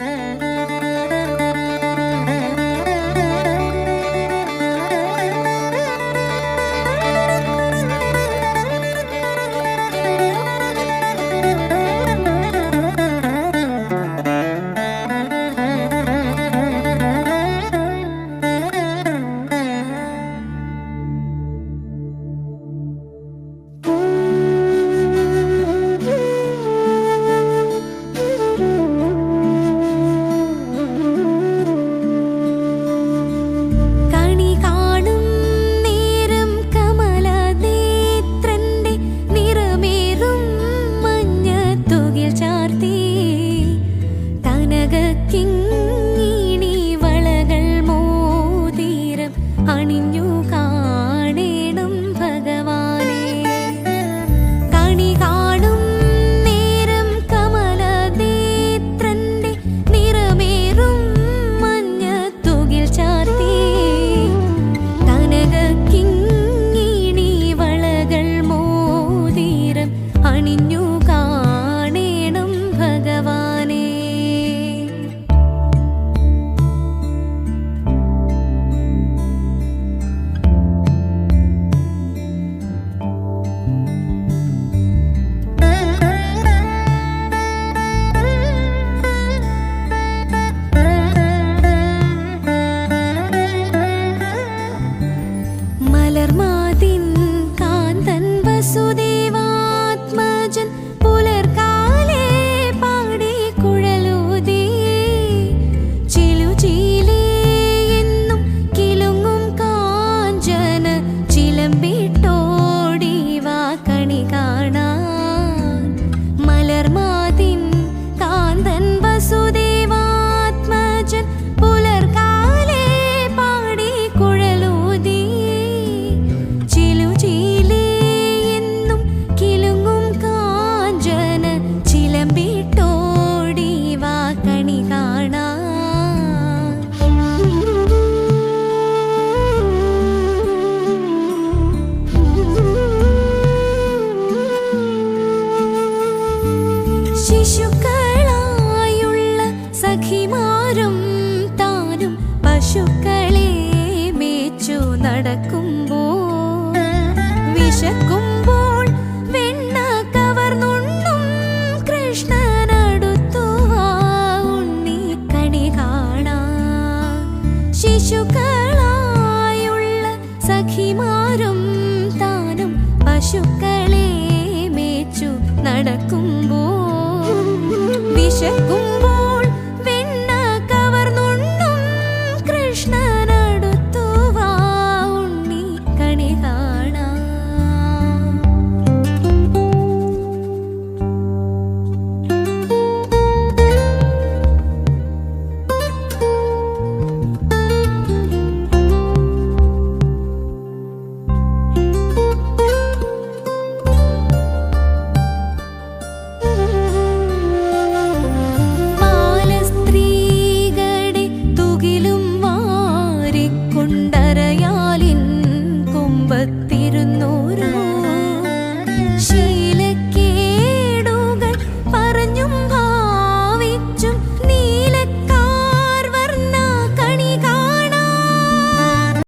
Uh-huh. അവരും താനും പശുക്കളെ മേച്ചു നടക്കുമ്പോ വിശക്കും me home.